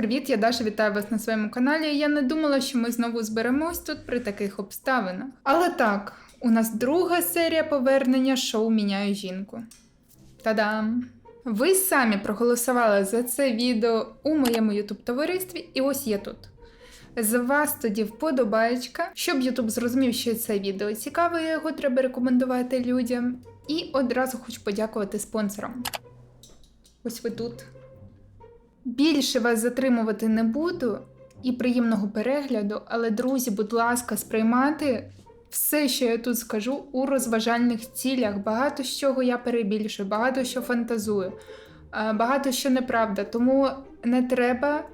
привіт! Я Даша вітаю вас на своєму каналі. Я не думала, що ми знову зберемось тут при таких обставинах. Але так, у нас друга серія повернення шоу Міняю жінку. Та-дам! Ви самі проголосували за це відео у моєму ютуб товаристві, і ось я тут. З вас тоді вподобаєчка, щоб Ютуб зрозумів, що це відео цікаве, його треба рекомендувати людям. І одразу хочу подякувати спонсорам. Ось ви тут. Більше вас затримувати не буду і приємного перегляду, але, друзі, будь ласка, сприймати все, що я тут скажу, у розважальних цілях. Багато з чого я перебільшую, багато що фантазую, е, багато що неправда. Тому не треба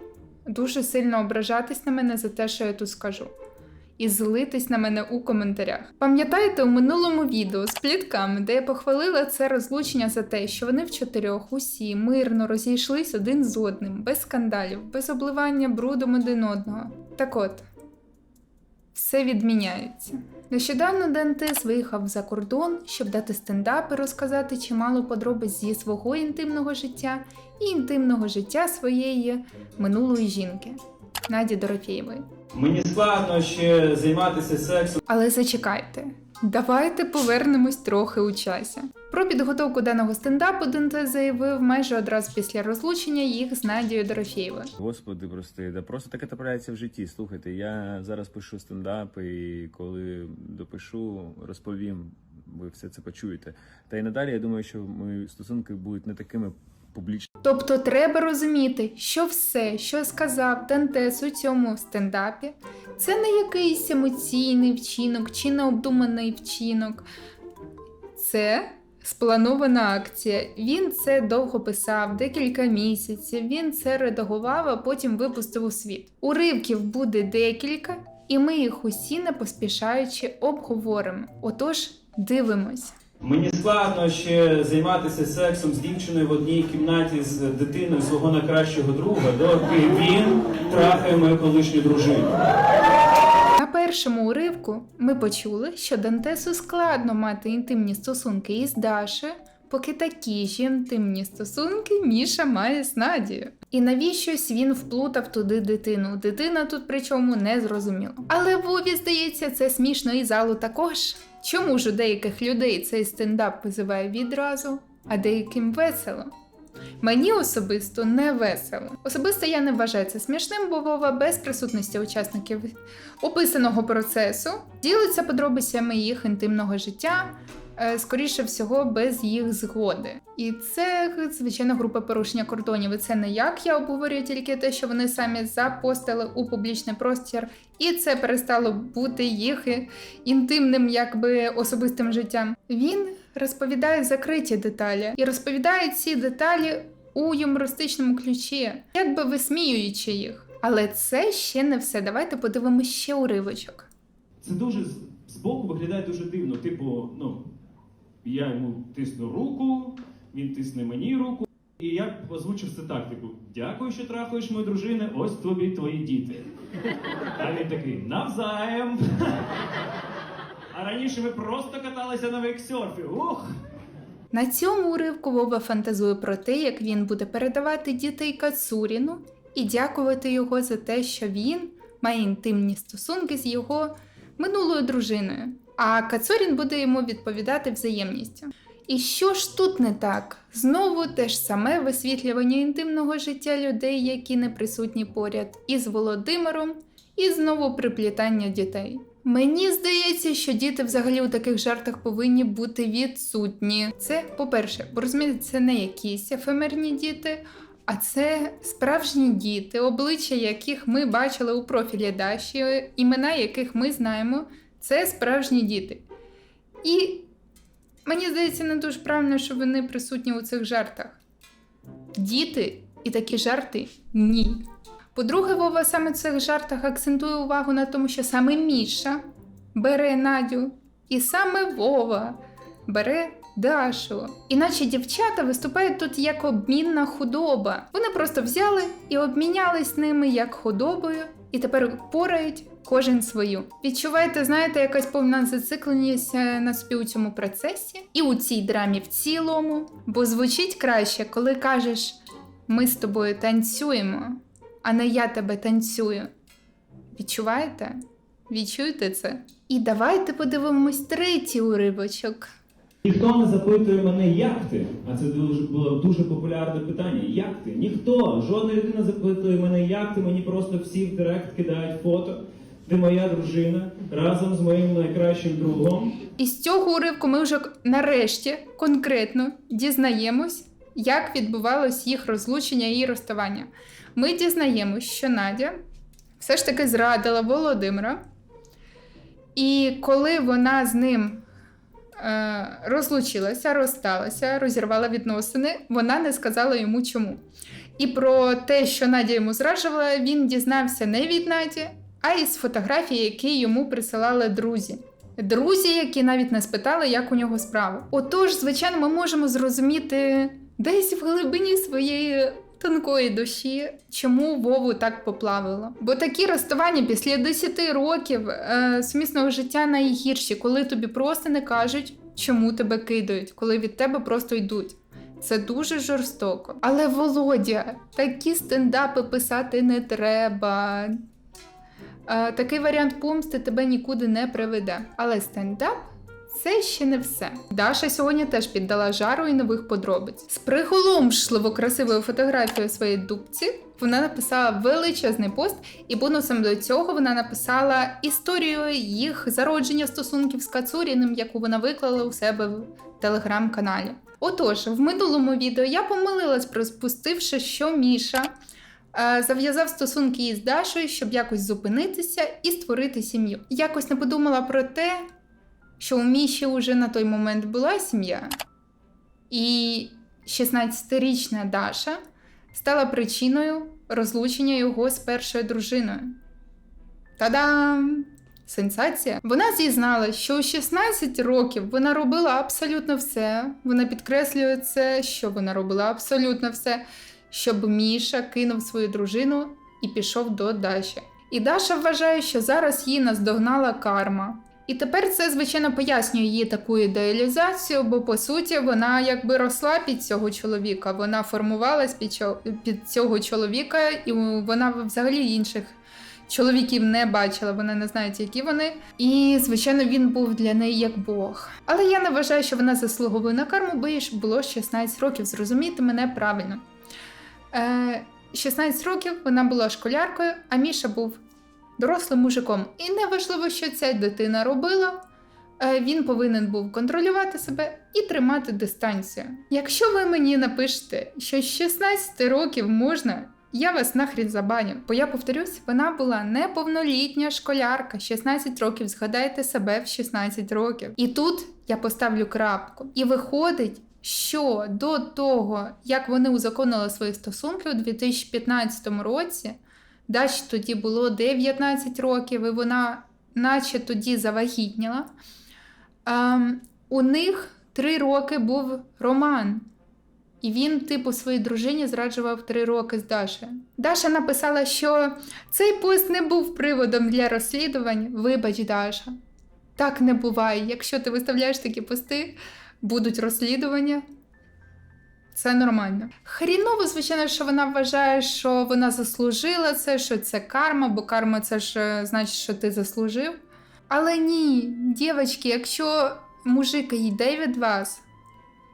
дуже сильно ображатись на мене за те, що я тут скажу. І злитись на мене у коментарях. Пам'ятаєте у минулому відео з плітками, де я похвалила це розлучення за те, що вони в чотирьох усі мирно розійшлись один з одним, без скандалів, без обливання брудом один одного. Так от, все відміняється. Нещодавно Дантес виїхав за кордон, щоб дати стендап і розказати чимало подробиць зі свого інтимного життя і інтимного життя своєї минулої жінки Наді Дорофєєвої. Мені складно ще займатися сексом. Але зачекайте, давайте повернемось трохи у часі. Про підготовку даного стендапу Дантес заявив майже одразу після розлучення їх з Надією Дорофєєвою. Господи, прости, да просто таке трапляється в житті. Слухайте, я зараз пишу стендап, і коли допишу, розповім, ви все це почуєте. Та й надалі я думаю, що мої стосунки будуть не такими публічними. Тобто треба розуміти, що все, що сказав Дантес у цьому стендапі, це не якийсь емоційний вчинок чи необдуманий вчинок. Це спланована акція. Він це довго писав, декілька місяців. Він це редагував, а потім випустив у світ. Уривків буде декілька, і ми їх усі не поспішаючи обговоримо. Отож, дивимось. Мені складно ще займатися сексом з дівчиною в одній кімнаті з дитиною свого найкращого друга, доки він трахає мою колишню дружину. На першому уривку ми почули, що Дантесу складно мати інтимні стосунки із Дашею, поки такі ж інтимні стосунки Міша має з Надією. І навіщось він вплутав туди дитину. Дитина тут причому не зрозуміла. Але Вові, здається, це смішно і залу також. Чому ж у деяких людей цей стендап визиває відразу, а деяким весело? Мені особисто не весело. Особисто я не вважаю це смішним, бо Вова без присутності учасників описаного процесу ділиться подробицями їх інтимного життя, скоріше всього, без їх згоди. І це, звичайно, група порушення кордонів. І це не як я обговорюю тільки те, що вони самі запостили у публічний простір, і це перестало бути їх інтимним, якби особистим життям. Він розповідає закриті деталі і розповідає ці деталі у юмористичному ключі, якби висміюючи їх. Але це ще не все. Давайте подивимося ще уривочок. Це дуже збоку виглядає дуже дивно. Типу, ну, я йому тисну руку, він тисне мені руку. І я озвучив це так: типу, дякую, що трахаєш мою дружину, ось тобі твої діти. А він такий навзаєм. А раніше ми просто каталися на вейксерфі. Ух! На цьому уривку Вова фантазує про те, як він буде передавати дітей Кацуріну і дякувати його за те, що він має інтимні стосунки з його минулою дружиною. А Кацурін буде йому відповідати взаємністю. І що ж тут не так? Знову те ж саме висвітлювання інтимного життя людей, які не присутні поряд, із Володимиром, і знову приплітання дітей. Мені здається, що діти взагалі у таких жартах повинні бути відсутні. Це, по-перше, бо розумієте, це не якісь ефемерні діти, а це справжні діти, обличчя яких ми бачили у профілі Даші, імена яких ми знаємо, це справжні діти. І мені здається, не дуже правильно, що вони присутні у цих жартах. Діти і такі жарти ні. По-друге, Вова саме в цих жартах акцентує увагу на тому, що саме Міша бере Надю, і саме Вова бере Дашу. Іначе дівчата виступають тут як обмінна худоба. Вони просто взяли і обмінялись ними як худобою, і тепер порають кожен свою. Відчуваєте, знаєте, якась повна зацикленість е, на собі у цьому процесі і у цій драмі в цілому, бо звучить краще, коли кажеш: ми з тобою танцюємо. а не я тебе танцюю. Відчуваєте? Відчуєте це? І давайте подивимось третій уривочок. Ніхто не запитує мене, як ти? А це дуже було дуже популярне питання. Як ти? Ніхто, жодна людина запитує мене, як ти. Мені просто всі в директ кидають фото. Ти моя дружина разом з моїм найкращим другом. І з цього уривку ми вже нарешті конкретно дізнаємось, як відбувалось їх розлучення і розставання. Ми дізнаємось, що Надя все ж таки зрадила Володимира. І коли вона з ним е, розлучилася, розсталася, розірвала відносини, вона не сказала йому чому. І про те, що Надя йому зраджувала, він дізнався не від Наді, а із фотографії, які йому присилали друзі. Друзі, які навіть не спитали, як у нього справи. Отож, звичайно, ми можемо зрозуміти десь в глибині своєї тонкої душі, чому Вову так поплавило. Бо такі розставання після 10 років е, сумісного життя найгірші, коли тобі просто не кажуть, чому тебе кидають, коли від тебе просто йдуть. Це дуже жорстоко. Але Володя, такі стендапи писати не треба. Е, Такий варіант помсти тебе нікуди не приведе. Але стендап це ще не все. Даша сьогодні теж піддала жару і нових подробиць. З приголомшливо красивою фотографією своєї дубці вона написала величезний пост, і бонусом до цього вона написала історію їх зародження стосунків з Кацуріним, яку вона виклала у себе в телеграм-каналі. Отож, в минулому відео я помилилась, припустивши, що Міша зав'язав стосунки із Дашою, щоб якось зупинитися і створити сім'ю. Якось не подумала про те, що у Міші вже на той момент була сім'я, і 16-річна Даша стала причиною розлучення його з першою дружиною. Та-дам! Сенсація. Вона зізналась, що у 16 років вона робила абсолютно все. Вона підкреслює це, що вона робила абсолютно все, щоб Міша кинув свою дружину і пішов до Даші. І Даша вважає, що зараз її наздогнала карма. І тепер це, звичайно, пояснює її таку ідеалізацію, бо по суті вона якби росла під цього чоловіка, вона формувалась під, під цього чоловіка, і вона взагалі інших чоловіків не бачила, вона не знає, які вони. І, звичайно, він був для неї як Бог. Але я не вважаю, що вона заслуговує на карму, бо їй було 16 років. Зрозумійте мене правильно. Е, 16 років вона була школяркою, а Міша був дорослим мужиком. І неважливо, що ця дитина робила. е, Він повинен був контролювати себе і тримати дистанцію. Якщо ви мені напишете, що з 16 років можна, я вас нахрін забаню. Бо я повторюсь, вона була неповнолітня школярка, 16 років. Згадайте себе в 16 років. І тут я поставлю крапку. І виходить, що до того, як вони узаконили свої стосунки у 2015 році, Даші тоді було 19 років, і вона, наче тоді завагітніла. Ем, у них три роки був роман. І він, типу, своїй дружині зраджував три роки з Дашею. Даша написала, що цей пост не був приводом для розслідувань. Вибач, Даша. Так не буває. Якщо ти виставляєш такі пости, будуть розслідування. Це нормально. Хріново, звичайно, що вона вважає, що вона заслужила це, що це карма, бо карма це ж е, значить, що ти заслужив. Але ні, дівчатки, якщо мужик йде від вас,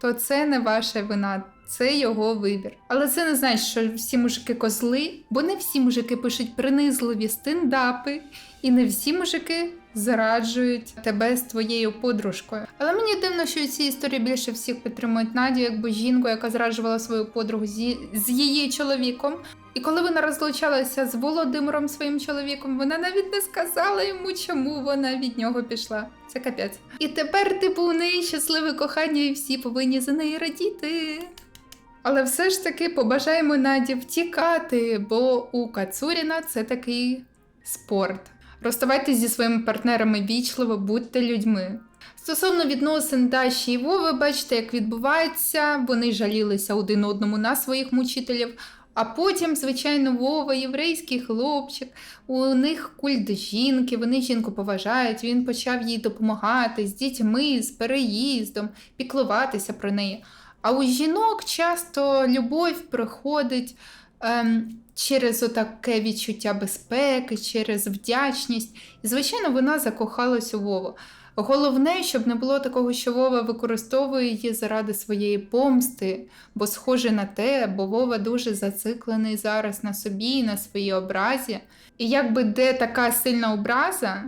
то це не ваша вина, це його вибір. Але це не значить, що всі мужики козли, бо не всі мужики пишуть принизливі стендапи, і не всі мужики зраджують тебе з твоєю подружкою. Але мені дивно, що у цій історії більше всіх підтримують Надю, якби жінку, яка зраджувала свою подругу зі- з її чоловіком. І коли вона розлучалася з Володимиром своїм чоловіком, вона навіть не сказала йому, чому вона від нього пішла. Це капець. І тепер, типу, у неї щасливе кохання, і всі повинні за неї радіти. Але все ж таки побажаємо Наді втікати, бо у Кацуріна це такий спорт. Розставайтесь зі своїми партнерами вічливо, будьте людьми. Стосовно відносин Даші і Вови, бачите, як відбувається, вони жалілися один одному на своїх мучителів. А потім, звичайно, Вова, єврейський хлопчик, у них культ жінки, вони жінку поважають, він почав їй допомагати з дітьми, з переїздом, піклуватися про неї. А у жінок часто любов приходить ем, через отаке відчуття безпеки, через вдячність. І, звичайно, вона закохалась у Вову. Головне, щоб не було такого, що Вова використовує її заради своєї помсти, бо схоже на те, бо Вова дуже зациклений зараз на собі і на своїй образі. І якби де така сильна образа,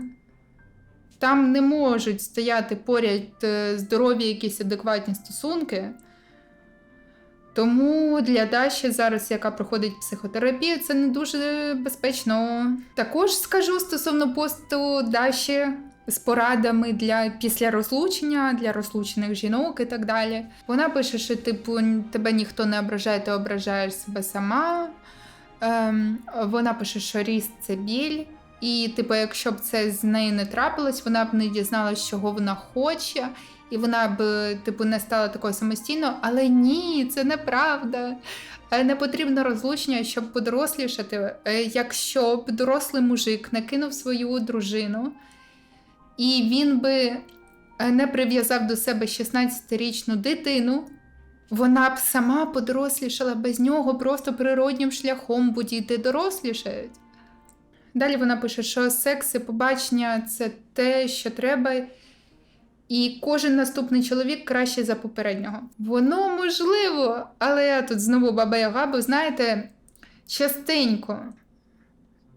там не можуть стояти поряд е, здорові якісь адекватні стосунки. Тому для Даші зараз, яка проходить психотерапію, це не дуже безпечно. Також скажу стосовно посту Даші з порадами для після розлучення, для розлучених жінок і так далі. Вона пише, що типу тебе ніхто не ображає, ти ображаєш себе сама. Ем, вона пише, що ріст це біль. І, типу, якщо б це з нею не трапилось, вона б не дізналась, чого вона хоче, і вона б, типу, не стала такою самостійною. Але ні, це неправда. Е, Не потрібно розлучення, щоб подорослішати. Е, Якщо б дорослий мужик накинув свою дружину, і він би е, не прив'язав до себе 16-річну дитину, вона б сама подорослішала без нього, просто природнім шляхом, бо діти дорослішають. Далі вона пише, що секс і побачення це те, що треба, і кожен наступний чоловік краще за попереднього. Воно можливо, але я тут знову баба Яга, бо знаєте, частенько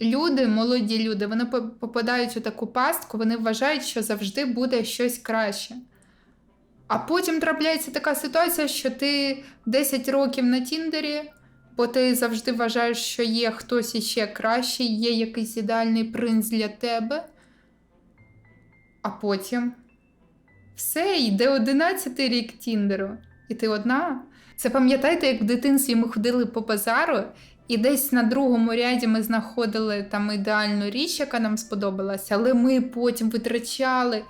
люди, молоді люди, вони попадають у таку пастку, вони вважають, що завжди буде щось краще. А потім трапляється така ситуація, що ти 10 років на Тіндері, бо ти завжди вважаєш, що є хтось іще кращий, є якийсь ідеальний принц для тебе. А потім все, йде 11 рік Тіндеру, і ти одна. Це пам'ятаєте, як в дитинстві ми ходили по базару, і десь на другому ряді ми знаходили там ідеальну річ, яка нам сподобалася, але ми потім витрачали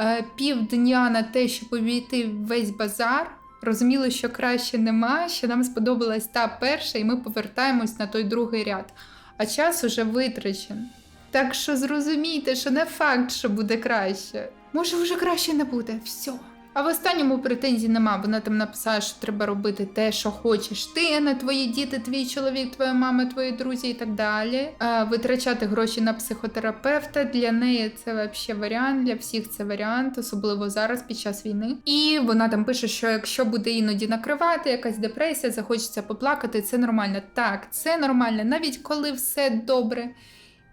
е, півдня на те, щоб обійти весь базар. Розуміли, що краще нема, що нам сподобалась та перша, і ми повертаємось на той другий ряд. А час уже витрачений. Так що зрозумійте, що не факт, що буде краще. Може, вже краще не буде. Все. А в останньому претензій нема. Вона там написала, що треба робити те, що хочеш ти, а не твої діти, твій чоловік, твоя мама, твої друзі і так далі. А, витрачати гроші на психотерапевта для неї це взагалі варіант, для всіх це варіант, особливо зараз під час війни. І вона там пише, що якщо буде іноді накривати, якась депресія, захочеться поплакати, це нормально. Так, це нормально, навіть коли все добре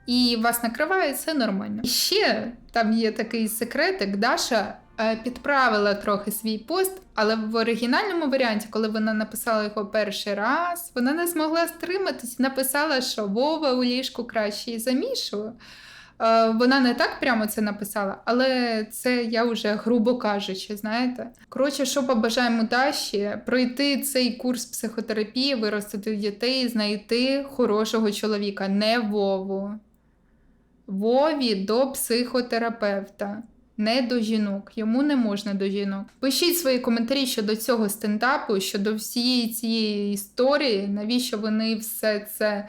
і вас накриває, це нормально. І ще там є такий секретик, Даша е, підправила трохи свій пост, але в оригінальному варіанті, коли вона написала його перший раз, вона не змогла стриматись, написала, що Вова у ліжку краще за Мішу. Е, Вона не так прямо це написала, але це я вже грубо кажучи, знаєте. Коротше, що побажаємо Даші, пройти цей курс психотерапії, виростити дітей, знайти хорошого чоловіка, не Вову. Вові до психотерапевта, не до жінок. Йому не можна до жінок. Пишіть свої коментарі щодо цього стендапу, щодо всієї цієї історії, навіщо вони все це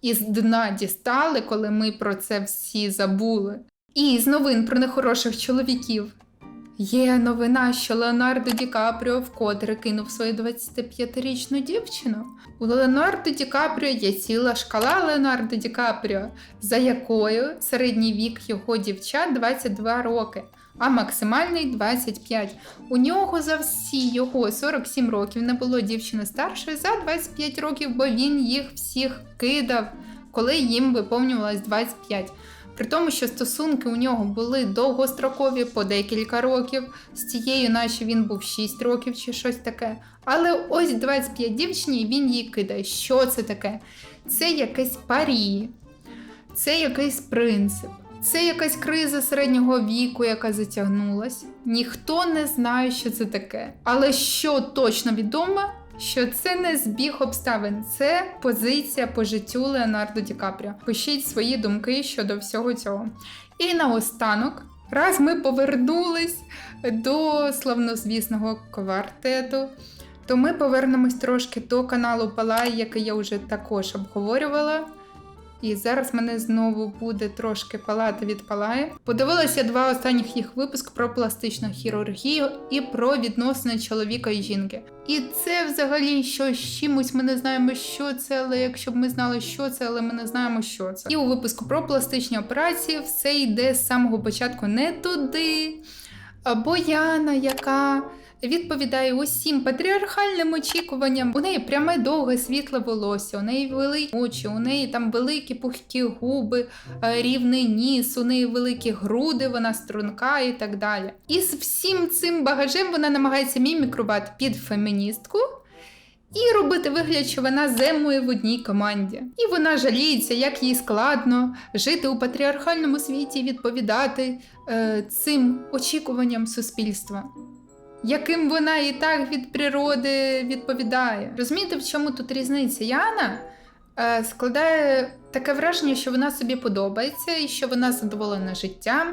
із дна дістали, коли ми про це всі забули. І з новин про нехороших чоловіків. Є новина, що Леонардо Ді Капріо вкотре кинув свою 25-річну дівчину. У Леонардо Ді Капріо є ціла шкала Леонардо Ді Капріо, за якою середній вік його дівчат 22 роки, а максимальний 25. У нього за всі його 47 років не було дівчини старшої за 25 років, бо він їх всіх кидав, коли їм виповнювалось 25. При тому, що стосунки у нього були довгострокові по декілька років, з тією, наче він був 6 років чи щось таке. Але ось 25 дівчині він її кидає. Що це таке? Це якесь парі, це якийсь принцип, це якась криза середнього віку, яка затягнулась. Ніхто не знає, що це таке. Але що точно відомо, що це не збіг обставин, це позиція по життю Леонардо Ді Капріо. Пишіть свої думки щодо всього цього. І наостанок, раз ми повернулись до славнозвісного квартету, то ми повернемось трошки до каналу Палай, який я вже також обговорювала. І зараз мене знову буде трошки палати від палає. Подивилася два останніх їх випуск про пластичну хірургію і про відносини чоловіка і жінки. І це взагалі щось з чимось. Ми не знаємо, що це, але якщо б ми знали, що це, але ми не знаємо, що це. І у випуску про пластичні операції все йде з самого початку не туди. Бояна, яка відповідає усім патріархальним очікуванням. У неї пряме довге світле волосся, у неї великі очі, у неї там великі пухкі губи, е, рівний ніс, у неї великі груди, вона струнка і так далі. І з всім цим багажем вона намагається мімікрувати під феміністку. І робити вигляд, що вона земує в одній команді. І вона жаліється, як їй складно жити у патріархальному світі, відповідати е, цим очікуванням суспільства, яким вона і так від природи відповідає. Розумієте, в чому тут різниця? Яна е, складає таке враження, що вона собі подобається і що вона задоволена життям.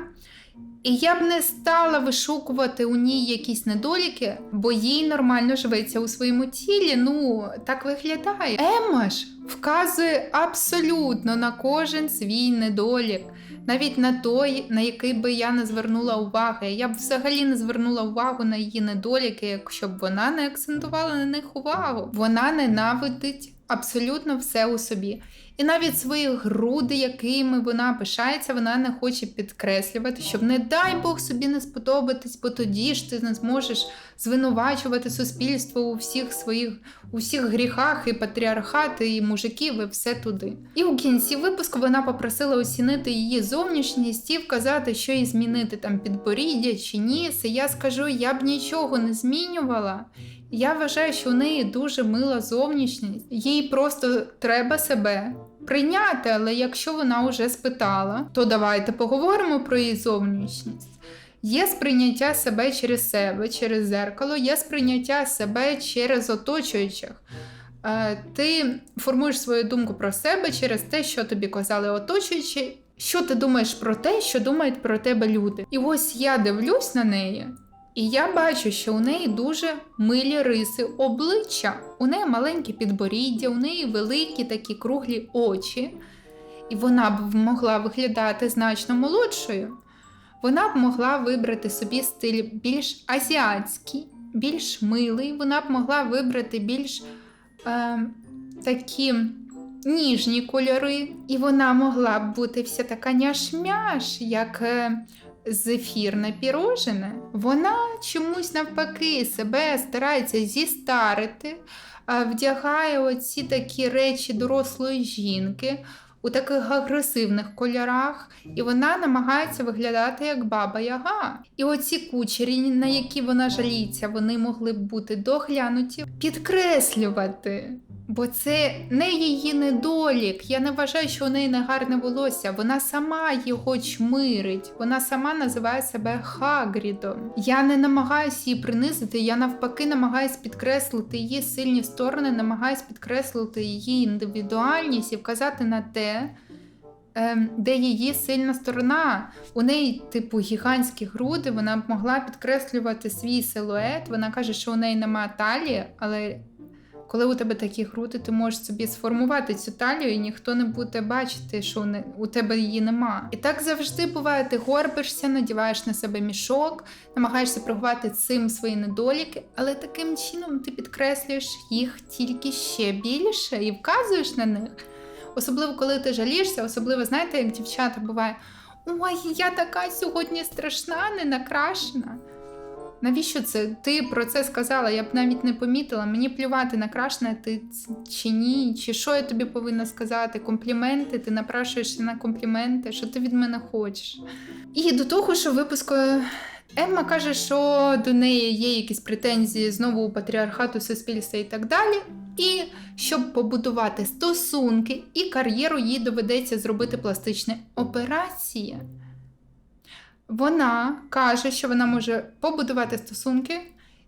І я б не стала вишукувати у ній якісь недоліки, бо їй нормально живеться у своєму тілі. Ну, так виглядає. Емма ж вказує абсолютно на кожен свій недолік, навіть на той, на який би я не звернула уваги. Я б взагалі не звернула увагу на її недоліки, якщо б вона не акцентувала на них увагу. Вона ненавидить абсолютно все у собі. І навіть свої груди, якими вона пишається, вона не хоче підкреслювати, щоб не дай Бог собі не сподобатись, бо тоді ж ти не зможеш звинувачувати суспільство у всіх своїх у всіх гріхах і патріархати, і мужиків, і все туди. І у кінці випуску вона попросила оцінити її зовнішність і вказати, що їй змінити там підборіддя чи ніс. І я скажу, я б нічого не змінювала. Я вважаю, що у неї дуже мила зовнішність. Їй просто треба себе прийняти, але якщо вона вже спитала, то давайте поговоримо про її зовнішність. Є сприйняття себе через себе, через зеркало, є сприйняття себе через оточуючих. Е, Ти формуєш свою думку про себе через те, що тобі казали оточуючі, що ти думаєш про те, що думають про тебе люди. І ось я дивлюсь на неї, і я бачу, що у неї дуже милі риси обличчя. У неї маленьке підборіддя, у неї великі такі круглі очі, і вона б могла виглядати значно молодшою. Вона б могла вибрати собі стиль більш азіатський, більш милий, вона б могла вибрати більш е, такі ніжні кольори, і вона могла б бути вся така няш-мяш, як е, зефірне пірожене. Вона чомусь навпаки себе старається зістарити, вдягає оці такі речі дорослої жінки у таких агресивних кольорах, і вона намагається виглядати як баба Яга. І оці кучері, на які вона жаліється, вони могли б бути доглянуті, підкреслювати. Бо це не її недолік. Я не вважаю, що у неї не гарне волосся. Вона сама його чмирить. Вона сама називає себе Хагрідом. Я не намагаюся її принизити. Я навпаки намагаюся підкреслити її сильні сторони, намагаюся підкреслити її індивідуальність і вказати на те, ем, де її сильна сторона. У неї, типу, гігантські груди, вона б могла підкреслювати свій силует. Вона каже, що у неї немає талії, але коли у тебе такі груди, ти можеш собі сформувати цю талію, і ніхто не буде бачити, що у тебе її нема. І так завжди буває, ти горбишся, надіваєш на себе мішок, намагаєшся приховати цим свої недоліки, але таким чином ти підкреслюєш їх тільки ще більше і вказуєш на них. Особливо, коли ти жалієшся, особливо знаєте, як дівчата буває. Ой, я така сьогодні страшна, не накрашена. Навіщо це? Ти про це сказала, я б навіть не помітила. Мені плювати, накрашена ти чи ні, чи що я тобі повинна сказати? Компліменти, ти напрашуєшся на компліменти, що ти від мене хочеш. І до того, що в випуску Емма каже, що до неї є якісь претензії знову у патріархату суспільства і так далі. І щоб побудувати стосунки і кар'єру, їй доведеться зробити пластичні операції. Вона каже, що вона може побудувати стосунки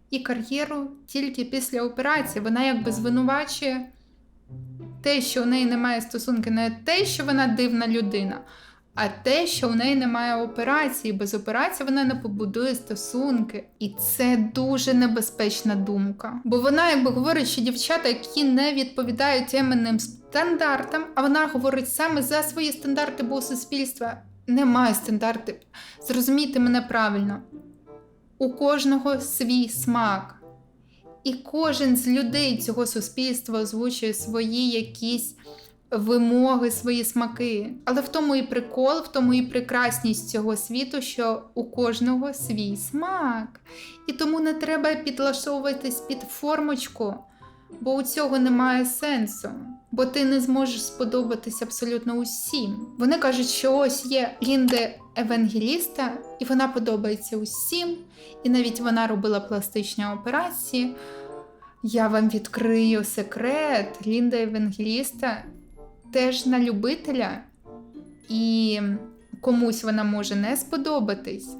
і кар'єру тільки після операції. Вона якби звинувачує те, що у неї немає стосунки, не те, що вона дивна людина, а те, що у неї немає операції. Без операції вона не побудує стосунки. І це дуже небезпечна думка. Бо вона якби говорить, що дівчата, які не відповідають Еминим стандартам, а вона говорить саме за свої стандарти, бо у суспільства немає стандартів. Зрозумійте мене правильно. У кожного свій смак. І кожен з людей цього суспільства озвучує свої якісь вимоги, свої смаки. Але в тому і прикол, в тому і прекрасність цього світу, що у кожного свій смак. І тому не треба підлаштовуватись під формочку, бо у цього немає сенсу. Бо ти не зможеш сподобатись абсолютно усім. Вони кажуть, що ось є Лінде Евангеліста, і вона подобається усім, і навіть вона робила пластичні операції. Я вам відкрию секрет. Лінда Евангеліста теж на любителя, і комусь вона може не сподобатись.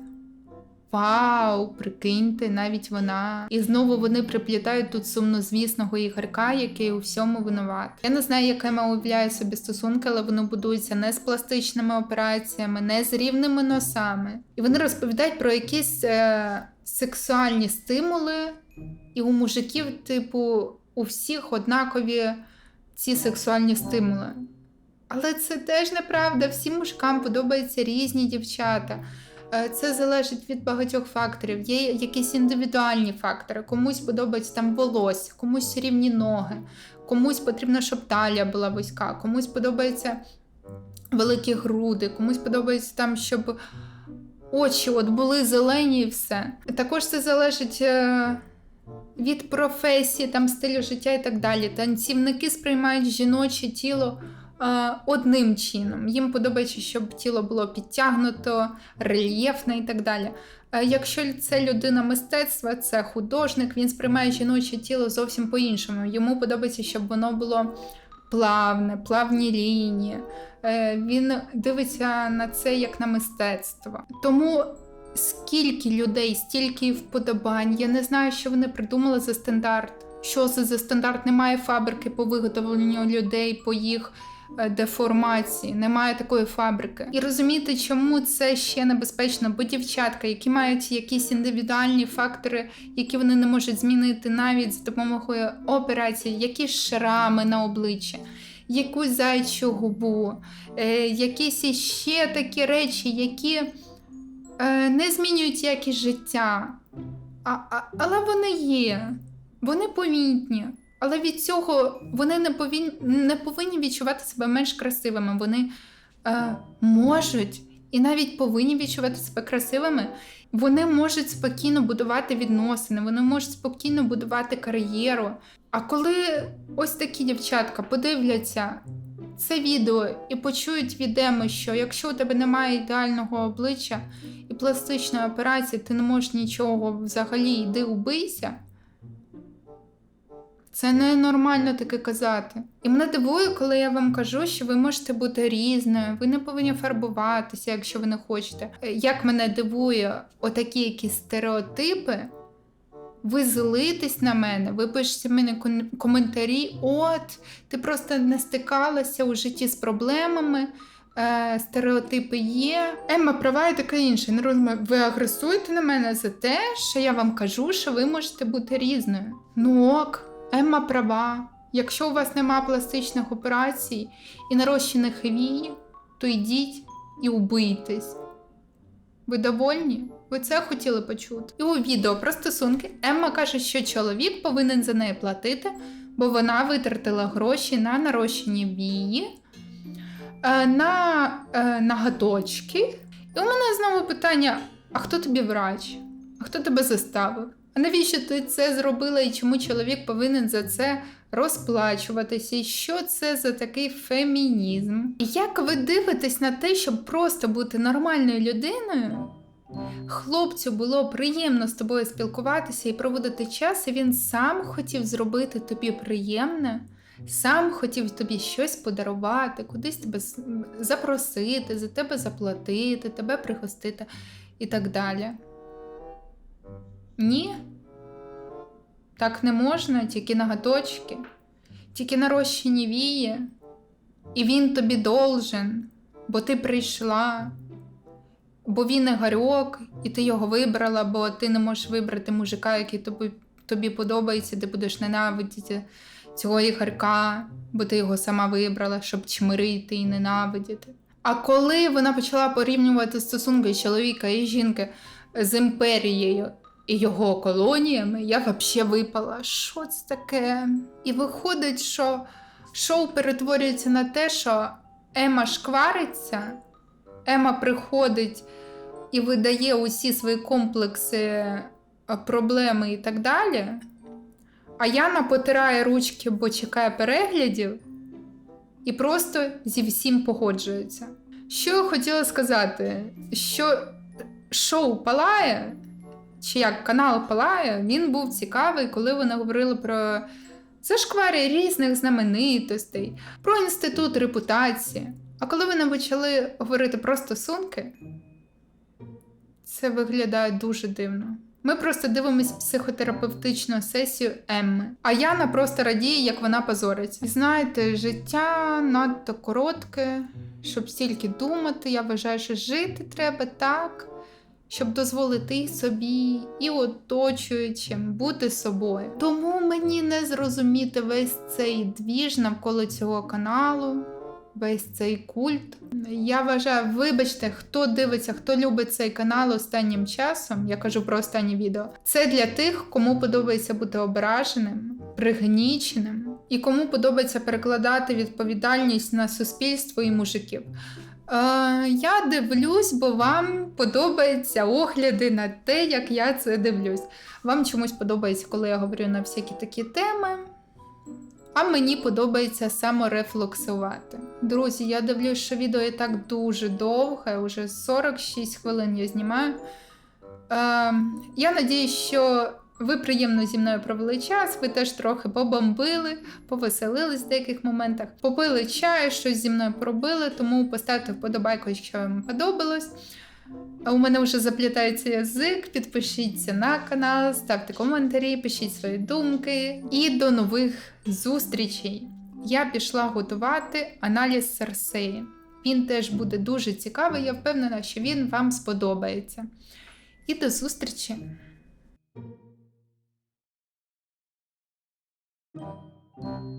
Вау, прикиньте, навіть вона. І знову вони приплітають тут сумнозвісного ігорка, який у всьому винуват. Я не знаю, яке я уявляю собі стосунки, але вони будуються не з пластичними операціями, не з рівними носами. І вони розповідають про якісь е, сексуальні стимули, і у мужиків, типу, у всіх однакові ці сексуальні стимули. Але це теж неправда. Всім мужикам подобаються різні дівчата. Е, Це залежить від багатьох факторів. Є якісь індивідуальні фактори. Комусь подобається там волосся, комусь рівні ноги, комусь потрібно, щоб талія була вузька, комусь подобається великі груди, комусь подобається там, щоб очі от були зелені і все. Також це залежить. е, Від професії, там стилю життя і так далі. Танцівники сприймають жіноче тіло одним чином. Їм подобається, щоб тіло було підтягнуто, рельєфне і так далі. Е, якщо це людина мистецтва, це художник, він сприймає жіноче тіло зовсім по-іншому. Йому подобається, щоб воно було плавне, плавні лінії. Е, він дивиться на це як на мистецтво. Тому скільки людей, стільки вподобань. Я не знаю, що вони придумали за стандарт. Що це за стандарт? Немає фабрики по виготовленню людей, по їх е, деформації, немає такої фабрики. І розумієте, чому це ще небезпечно? Бо дівчатка, які мають якісь індивідуальні фактори, які вони не можуть змінити навіть за допомогою операції, якісь шрами на обличчі. Якусь зайчу губу, е, якісь іще такі речі, які е, не змінюють якість життя. А, а, але вони є, вони помітні. Але від цього вони не повинні, не повинні відчувати себе менш красивими. Вони е, можуть і навіть повинні відчувати себе красивими. Вони можуть спокійно будувати відносини, вони можуть спокійно будувати кар'єру. А коли ось такі дівчатка подивляться це відео і почують від Еми, що якщо у тебе немає ідеального обличчя і пластичної операції, ти не можеш нічого взагалі йди убийся. Це ненормально таке казати. І мене дивує, коли я вам кажу, що ви можете бути різною, ви не повинні фарбуватися, якщо ви не хочете. Як мене дивує отакі якісь стереотипи, ви злитесь на мене, ви пишете мені коментарі, от, ти просто не стикалася у житті з проблемами. Е, стереотипи є. Емма права і таке інше. Не розумію. Ви агресуєте на мене за те, що я вам кажу, що ви можете бути різною. Ну ок, Емма права. Якщо у вас нема пластичних операцій і нарощених вій, то йдіть і убийтесь. Ви довольні? Ви це хотіли почути? І у відео про стосунки Емма каже, що чоловік повинен за неї платити, бо вона витратила гроші на нарощені вії, е, на е. І у мене знову питання: а хто тобі врач? А хто тебе заставив? А навіщо ти це зробила і чому чоловік повинен за це розплачуватися? І що це за такий фемінізм? Як ви дивитесь на те, щоб просто бути нормальною людиною? Хлопцю було приємно з тобою спілкуватися і проводити час, і він сам хотів зробити тобі приємне, сам хотів тобі щось подарувати, кудись тебе запросити, за тебе заплатити, тебе пригостити і так далі. Ні. Так не можна, тільки наготочки, тільки нарощені вії. І він тобі должен, бо ти прийшла, бо він Ігорьок, і ти його вибрала, бо ти не можеш вибрати мужика, який тобі, тобі подобається, ти будеш ненавидіти цього Ігорка, бо ти його сама вибрала, щоб чмирити і ненавидіти. А коли вона почала порівнювати стосунки чоловіка і жінки з імперією і його колоніями, я взагалі випала. Що це таке? І виходить, що шоу перетворюється на те, що Ема шквариться, Ема приходить і видає усі свої комплекси, е, проблеми і так далі. А Яна потирає ручки, бо чекає переглядів, і просто зі всім погоджується. Що я хотіла сказати? Що шоу Палає, чи як канал Палає, він був цікавий, коли вони говорили про зашкварі різних знаменитостей, про інститут репутації. А коли вони почали говорити про стосунки, це виглядає дуже дивно. Ми просто дивимось психотерапевтичну сесію Емми, а Яна просто радіє, як вона позориться. І знаєте, життя надто коротке, щоб стільки думати. Я вважаю, що жити треба так, щоб дозволити собі, і оточуючим бути собою. Тому мені не зрозуміти весь цей двіж навколо цього каналу весь цей культ. Я вважаю, вибачте, хто дивиться, хто любить цей канал останнім часом, я кажу про останнє відео. Це для тих, кому подобається бути ображеним, пригніченим, і кому подобається перекладати відповідальність на суспільство і мужиків. Е, я дивлюсь, бо вам подобаються огляди на те, як я це дивлюсь. Вам чомусь подобається, коли я говорю на всякі такі теми. А мені подобається саморефлексувати. Друзі, я дивлюсь, що відео і так дуже довге, уже 46 хвилин я знімаю. Е, я надіюсь, що ви приємно зі мною провели час, ви теж трохи побомбили, повеселились в деяких моментах, попили чаю, щось зі мною поробили, тому поставте вподобайку, якщо вам подобалось. У мене вже заплітається язик. Підпишіться на канал, ставте коментарі, пишіть свої думки. І до нових зустрічей! Я пішла готувати аналіз Серсеї. Він теж буде дуже цікавий. Я впевнена, що він вам сподобається. І до зустрічі! Thank you.